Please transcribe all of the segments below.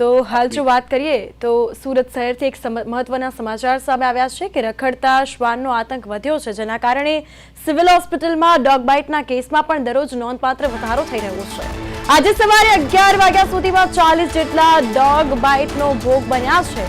તો હાલ જો વાત કરીએ, તો સુરત શહેરથી એક મહત્વના સમાચાર સામે આવ્યા છે કે રખડતા શ્વાનનો આતંક વધ્યો છે, જેના કારણે સિવિલ હોસ્પિટલમાં ડોગ બાઇટના કેસમાં પણ દરરોજ નોંધપાત્ર વધારો થઈ રહ્યો છે. આજે સવારે અગિયાર વાગ્યા સુધીમાં ચાલીસ જેટલા ડોગ બાઇટનો ભોગ બન્યા છે,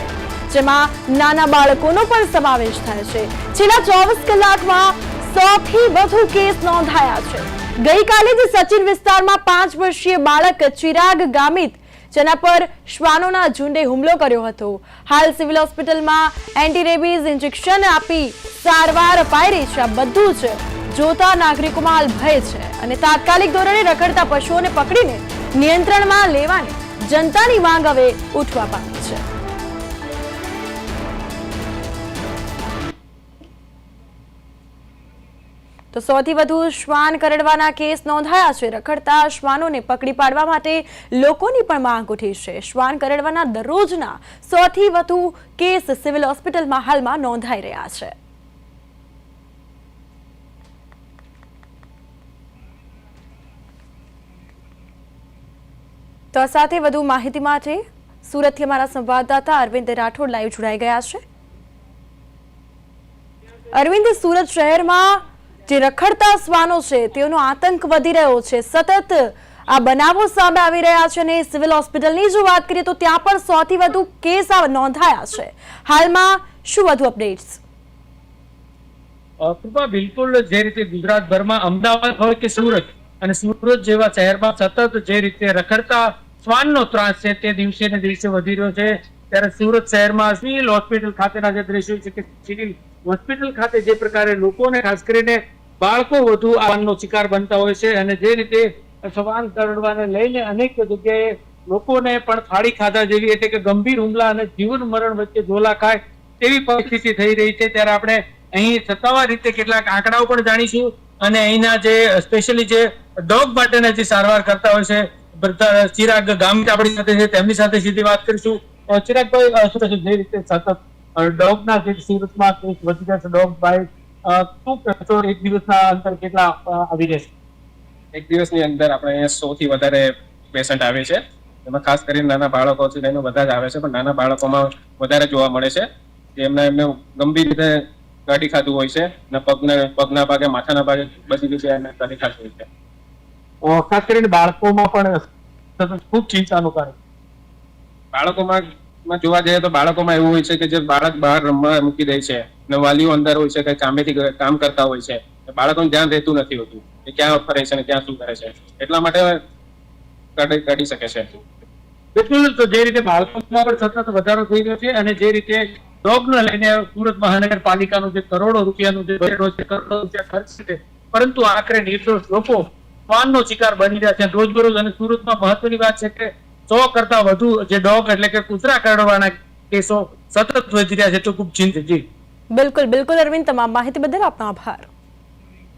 જેમાં નાના બાળકોનો પણ સમાવેશ થાય છે. છેલ્લા ચોવીસ કલાકમાં સૌથી વધુ કેસ નોંધાયા છે. ગઈકાલે જ સચિન વિસ્તારમાં પાંચ વર્ષીય બાળક ચિરાગ ગામિત જેના પર શ્વાનોના ઝુંડે હુમલો કર્યો હતો. હાલ સિવિલ હોસ્પિટલમાં એન્ટી રેબીઝ ઇન્જેક્શન આપી સારવાર અપાઈ રહી છે. આ બધું જ જોતા નાગરિકોમાં હાલ ભય છે અને તાત્કાલિક ધોરણે રખડતા પશુઓને પકડીને નિયંત્રણમાં લેવાની જનતાની માંગ હવે ઉઠવા પામી છે. તો સૌથી વધુ શ્વાન કરડવાના કેસ નોંધાયા છે. રખડતા શ્વાનોને પકડી પાડવા માટે લોકોની પણ માંગ ઉઠી છે. શ્વાન કરડવાના દરરોજના સૌથી વધુ કેસ સિવિલ હોસ્પિટલમાં હાલમાં નોંધાઈ રહ્યા છે. તો આ સાથે વધુ માહિતી માટે સુરતથી અમારા સંવાદદાતા અરવિંદ રાઠોડ લાઈવ જોડાઈ ગયા છે. અરવિંદ, સુરત શહેરમાં જે રખડતા શ્વાનો છે, તેઓનો આતંક વધી રહ્યો છે. સતત આ બનાવો સામે આવી રહ્યા છે અને સિવિલ હોસ્પિટલની જો વાત કરીએ તો ત્યાં પણ સૌથી વધુ કેસ નોંધાયા છે. હાલમાં શું વધુ અપડેટ્સ? કૃપા બિલકુલ જે રીતે ગુજરાતભરમાં અમદાવાદ હોય કે સુરત અને સુરત જેવા શહેરમાં સતત જે રીતે રખડતા શ્વાનનો ત્રાસ છે, તે દિવસે ને દિવસે વધી રહ્યો છે. ત્યારે સુરત શહેરમાં સિવિલ હોસ્પિટલ ખાતેના જે દ્રશ્યો છે કે સિવિલ હોસ્પિટલ ખાતે જે પ્રકારે લોકોને ખાસ કરીને બાળકો વધુ આવાનો શિકાર બનતા હોય છે અને જે રીતે શ્વાન કરડવાને લઈને અનેક જગ્યાએ લોકોને પણ થાળી ખાધા જેવી એટલે કે ગંભીર હુમલા અને જીવન મરણ વચ્ચે ઝોલા ખાય તેવી પરિસ્થિતિ થઈ રહી છે ત્યારે આપણે અહીં સત્તાવાર રીતે કેટલાક આંકડાઓ પણ જાણીશું અને અહીંના જે સ્પેશિયલી જે ડોગ માટેના જે સારવાર કરતા હોય છે ચિરાગ ગામિત આપણી સાથે છે, તેમની સાથે સીધી વાત કરીશું ચિરાગભાઈ શું? જે રીતે સતત ડોગના જે સુરતમાં વધી છે ડોગ બાઇટ શું કહેશો? એક દિવસના અંતર કેટલા આવી રહેશે? એક દિવસની અંદર આપણે સો થી વધારે પેશન્ટ આવે છે. એમાં ખાસ કરીને નાના બાળકોથી લઈને બધા જ આવે છે પણ નાના બાળકોમાં વધારે જોવા મળે છે. કે એમને એમને ગંભીર રીતે ગાડી ખાધું હોય છે અને પગને પગના ભાગે માથાના ભાગે બધી રીતે એમને ગાડી ખાધું હોય છે. ખાસ કરીને બાળકોમાં પણ ખૂબ ચિંતાનું કારણ. બાળકોમાં જોવા જઈએ તો બાળકોમાં એવું હોય છે કે જે બાળક બહાર રમવા મૂકી દે છે. વાલીઓ અંદર હોય છે કે કામેથી કામ કરતા હોય છે બાળકોને ધ્યાન રહેતું નથી હોતું કે ક્યાં ફરે છે ને ક્યાં શું કરે છે. એટલા માટે કાઢી શકે છે. બિલકુલ, તો જે રીતે બાળકોમાં પણ સતત વધારો થઈ રહ્યો છે અને જે રીતે ડોગને લઈને સુરત મહાનગરપાલિકાનું જે કરોડો રૂપિયાનું જે બજેટ છે, કરોડો રૂપિયા ખર્ચ છે, પરંતુ આખરે નિર્દોષ લોકો શ્વાનનો શિકાર બની રહ્યા છે. રોજબરોજ અને સુરતમાં મહત્વની વાત છે કે સો કરતા વધુ જે ડોગ એટલે કે કૂતરા કરડવાના કેસો સતત વધી રહ્યા છે. તો ખૂબ ચિંતિત. જી. બિલકુલ બિલકુલ અરવિંદ તમામ માહિતી બદલ આપનો આભાર.